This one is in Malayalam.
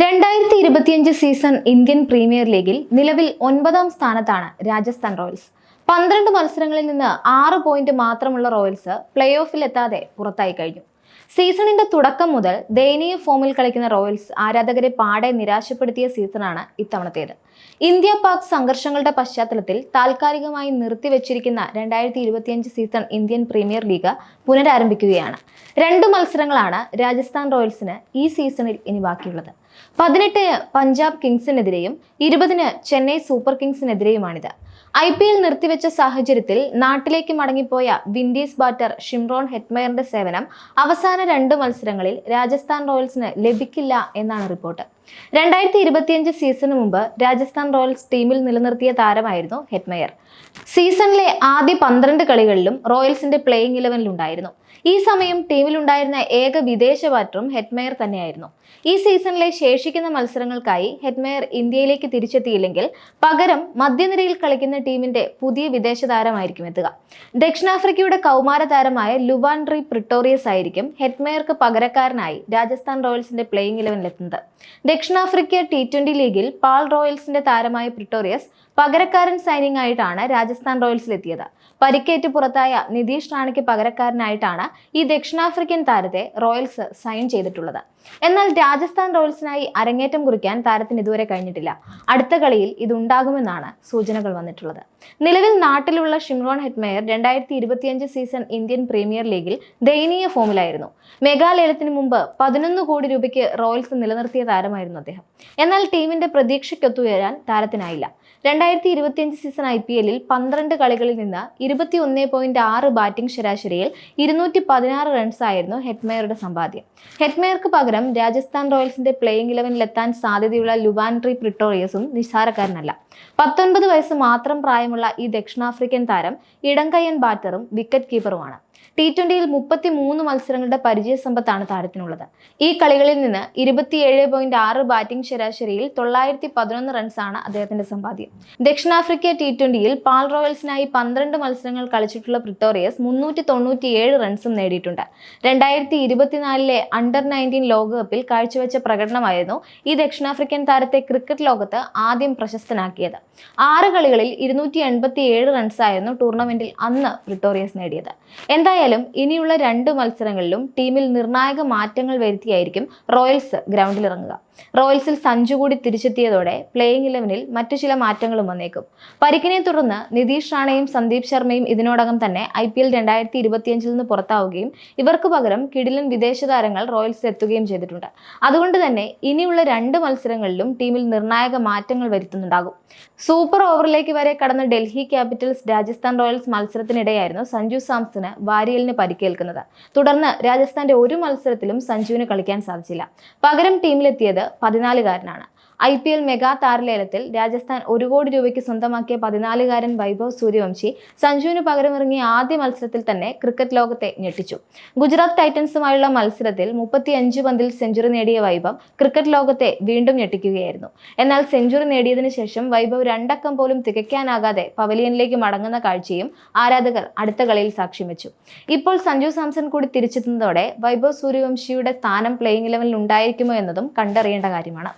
രണ്ടായിരത്തി ഇരുപത്തിയഞ്ച് സീസൺ ഇന്ത്യൻ പ്രീമിയർ ലീഗിൽ നിലവിൽ ഒൻപതാം സ്ഥാനത്താണ് രാജസ്ഥാൻ റോയൽസ്. പന്ത്രണ്ട് മത്സരങ്ങളിൽ നിന്ന് ആറ് പോയിന്റ് മാത്രമുള്ള റോയൽസ് പ്ലേ ഓഫിൽ എത്താതെ പുറത്തായി കഴിഞ്ഞു. സീസണിന്റെ തുടക്കം മുതൽ ദയനീയ ഫോമിൽ കളിക്കുന്ന റോയൽസ് ആരാധകരെ പാടെ നിരാശപ്പെടുത്തിയ സീസണാണ് ഇത്തവണത്തേത്. ഇന്ത്യ പാക് സംഘർഷങ്ങളുടെ പശ്ചാത്തലത്തിൽ താൽക്കാലികമായി നിർത്തിവെച്ചിരിക്കുന്ന രണ്ടായിരത്തി ഇരുപത്തിയഞ്ച് സീസൺ ഇന്ത്യൻ പ്രീമിയർ ലീഗ് പുനരാരംഭിക്കുകയാണ്. രണ്ട് മത്സരങ്ങളാണ് രാജസ്ഥാൻ റോയൽസിന് ഈ സീസണിൽ ഇനി ബാക്കിയുള്ളത്. പതിനെട്ടിന് പഞ്ചാബ് കിങ്സിനെതിരെയും ഇരുപതിന് ചെന്നൈ സൂപ്പർ കിങ്സിനെതിരെയുമാണിത്. ഐ പി എൽ നിർത്തിവെച്ച സാഹചര്യത്തിൽ നാട്ടിലേക്ക് മടങ്ങിപ്പോയ വിൻഡീസ് ബാറ്റർ ഷിംറോൺ ഹെറ്റ്മയറിന്റെ സേവനം അവസാന രണ്ട് മത്സരങ്ങളിൽ രാജസ്ഥാൻ റോയൽസിന് ലഭിക്കില്ല എന്നാണ് റിപ്പോർട്ട്. രണ്ടായിരത്തി ഇരുപത്തിയഞ്ച് സീസണിന് മുമ്പ് രാജസ്ഥാൻ റോയൽസ് ടീമിൽ നിലനിർത്തിയ താരമായിരുന്നു ഹെറ്റ്മയർ സീസണിലെ ആദ്യ പന്ത്രണ്ട് കളികളിലും റോയൽസിന്റെ പ്ലേയിങ് ഇലവനിലുണ്ടായിരുന്നു ഈ സമയം ടീമിലുണ്ടായിരുന്ന ഏക വിദേശ ബാറ്ററും ഹെറ്റ്മയർ തന്നെയായിരുന്നു. ഈ സീസണിലെ ശേഷിക്കുന്ന മത്സരങ്ങൾക്കായി ഹെറ്റ്മയർ ഇന്ത്യയിലേക്ക് തിരിച്ചെത്തിയില്ലെങ്കിൽ പകരം മധ്യനിരയിൽ കളിക്കുന്ന ടീമിന്റെ പുതിയ വിദേശ താരമായിരിക്കും എത്തുക. ദക്ഷിണാഫ്രിക്കയുടെ കൗമാര താരമായ ലുവാൻഡ്രി പ്രിട്ടോറിയസ് ആയിരിക്കും ഹെറ്റ്മയർക്ക് പകരക്കാരനായി രാജസ്ഥാൻ റോയൽസിന്റെ പ്ലേയിങ് ഇലവനിലെത്തുന്നത് ദക്ഷിണാഫ്രിക്ക ടി ട്വന്റി ലീഗിൽ പാൾ റോയൽസിന്റെ താരമായ പ്രിട്ടോറിയസ് പകരക്കാരൻ സൈനിങ് ആയിട്ടാണ് രാജസ്ഥാൻ റോയൽസിൽ എത്തിയത്. പരിക്കേറ്റ് പുറത്തായ നിതീഷ് റാണയ്ക്ക് പകരക്കാരനായിട്ടാണ് ഈ ദക്ഷിണാഫ്രിക്കൻ താരത്തെ റോയൽസ് സൈൻ ചെയ്തിട്ടുള്ളത്. എന്നാൽ രാജസ്ഥാൻ റോയൽസിനായി അരങ്ങേറ്റം കുറിക്കാൻ താരത്തിന് ഇതുവരെ കഴിഞ്ഞിട്ടില്ല. അടുത്ത കളിയിൽ ഇതുണ്ടാകുമെന്നാണ് സൂചനകൾ വന്നിട്ടുള്ളത്. നിലവിൽ നാട്ടിലുള്ള ഷിംറോൺ ഹെറ്റ്മെയർ രണ്ടായിരത്തി ഇരുപത്തിയഞ്ച് സീസൺ ഇന്ത്യൻ പ്രീമിയർ ലീഗിൽ ദയനീയ ഫോമിലായിരുന്നു. മെഗാലയത്തിന് മുമ്പ് പതിനൊന്ന് കോടി രൂപയ്ക്ക് റോയൽസ് നിലനിർത്തിയ താരമായിരുന്നു അദ്ദേഹം. എന്നാൽ ടീമിന്റെ പ്രതീക്ഷയ്ക്കൊത്തുയരാൻ താരത്തിനായില്ല. രണ്ടായിരത്തി ഇരുപത്തിയഞ്ച് സീസൺ ഐ പി എല്ലിൽ പന്ത്രണ്ട് കളികളിൽ നിന്ന് ഇരുപത്തി ഒന്ന് പോയിന്റ് ആറ് ബാറ്റിംഗ് ശരാശരിയിൽ ഇരുന്നൂറ്റി പതിനാറ് റൺസ് ആയിരുന്നു ഹെറ്റ്മെയറുടെ സമ്പാദ്യം. ഹെറ്റ്മെയർക്ക് പകരം രാജസ്ഥാൻ റോയൽസിന്റെ പ്ലേയിങ് ഇലവനിലെത്താൻ സാധ്യതയുള്ള ലുവാൻട്രി പ്രിട്ടോറിയസും നിസ്സാരക്കാരനല്ല. പത്തൊൻപത് വയസ്സ് മാത്രം പ്രായമുള്ള ഈ ദക്ഷിണാഫ്രിക്കൻ താരം ഇടംകയ്യൻ ബാറ്ററും വിക്കറ്റ് കീപ്പറുമാണ് ടി ട്വന്റിയിൽ മുപ്പത്തി മൂന്ന് മത്സരങ്ങളുടെ പരിചയ സമ്പത്താണ് താരത്തിനുള്ളത്. ഈ കളികളിൽ നിന്ന് ഇരുപത്തിയേഴ് പോയിന്റ് ആറ് ബാറ്റിംഗ് ശരാശരിയിൽ തൊള്ളായിരത്തി പതിനൊന്ന് റൺസാണ് അദ്ദേഹത്തിന്റെ സമ്പാദ്യം. ദക്ഷിണാഫ്രിക്ക ടി ട്വന്റിയിൽ പാൽ റോയൽസിനായി പന്ത്രണ്ട് മത്സരങ്ങൾ കളിച്ചിട്ടുള്ള പ്രിട്ടോറിയസ് മുന്നൂറ്റി തൊണ്ണൂറ്റിയേഴ് റൺസും നേടിയിട്ടുണ്ട്. രണ്ടായിരത്തി ഇരുപത്തിനാലിലെ അണ്ടർ നയന്റീൻ ലോകകപ്പിൽ കാഴ്ചവെച്ച പ്രകടനമായിരുന്നു ഈ ദക്ഷിണാഫ്രിക്കൻ താരത്തെ ക്രിക്കറ്റ് ലോകത്ത് ആദ്യം പ്രശസ്തനാക്കിയത്. ആറ് കളികളിൽ ഇരുന്നൂറ്റി എൺപത്തി ഏഴ് റൺസായിരുന്നു ടൂർണമെന്റിൽ അന്ന് പ്രിട്ടോറിയസ് നേടിയത്. എന്തായാലും ഇനിയുള്ള രണ്ട് മത്സരങ്ങളിലും ടീമിൽ നിർണായക മാറ്റങ്ങൾ വരുത്തിയായിരിക്കും റോയൽസ് ഗ്രൗണ്ടിലിറങ്ങുക. റോയൽസിൽ സഞ്ജു കൂടി തിരിച്ചെത്തിയതോടെ പ്ലേയിങ് ഇലവനിൽ മറ്റു ചില മാറ്റങ്ങളും വന്നേക്കും. പരിക്കിനെ തുടർന്ന് നിതീഷ് റാണയും സന്ദീപ് ശർമ്മയും ഇതിനോടകം തന്നെ ഐ പി എൽ രണ്ടായിരത്തി ഇരുപത്തിയഞ്ചിൽ നിന്ന് പുറത്താവുകയും ഇവർക്ക് പകരം കിടിലൻ വിദേശ താരങ്ങൾ റോയൽസ് എത്തുകയും ചെയ്തിട്ടുണ്ട്. അതുകൊണ്ട് തന്നെ ഇനിയുള്ള രണ്ട് മത്സരങ്ങളിലും ടീമിൽ നിർണായക മാറ്റങ്ങൾ വരുത്തുന്നുണ്ടാകും. സൂപ്പർ ഓവറിലേക്ക് വരെ കടന്ന ഡൽഹി ക്യാപിറ്റൽസ് രാജസ്ഥാൻ റോയൽസ് മത്സരത്തിനിടെയായിരുന്നു സഞ്ജു സാംസന് വാരിയലിന് പരിക്കേൽക്കുന്നത്. തുടർന്ന് രാജസ്ഥാന്റെ ഒരു മത്സരത്തിലും സഞ്ജുവിന് കളിക്കാൻ സാധിച്ചില്ല. പകരം ടീമിലെത്തിയത് പതിനാലുകാരനാണ്. ഐ പി എൽ മെഗാ താരലേലത്തിൽ രാജസ്ഥാൻ ഒരു കോടി രൂപയ്ക്ക് സ്വന്തമാക്കിയ പതിനാലുകാരൻ വൈഭവ് സൂര്യവംശി സഞ്ജുവിന് പകരമിറങ്ങിയ ആദ്യ മത്സരത്തിൽ തന്നെ ക്രിക്കറ്റ് ലോകത്തെ ഞെട്ടിച്ചു. ഗുജറാത്ത് ടൈറ്റൻസുമായുള്ള മത്സരത്തിൽ മുപ്പത്തിയഞ്ച് പന്തിൽ സെഞ്ചുറി നേടിയ വൈഭവ് ക്രിക്കറ്റ് ലോകത്തെ വീണ്ടും ഞെട്ടിക്കുകയായിരുന്നു. എന്നാൽ സെഞ്ചുറി നേടിയതിനു ശേഷം വൈഭവ് രണ്ടക്കം പോലും തികയ്ക്കാനാകാതെ പവലിയനിലേക്ക് മടങ്ങുന്ന കാഴ്ചയും ആരാധകർ അടുത്ത കളിയിൽ സാക്ഷ്യം വെച്ചു. ഇപ്പോൾ സഞ്ജു സാംസൺ കൂടി തിരിച്ചെത്തുന്നതോടെ വൈഭവ് സൂര്യവംശിയുടെ സ്ഥാനം പ്ലേയിങ് ഇലവനിൽ ഉണ്ടായിരിക്കുമോ എന്നതും കണ്ടറിയേണ്ട കാര്യമാണ്.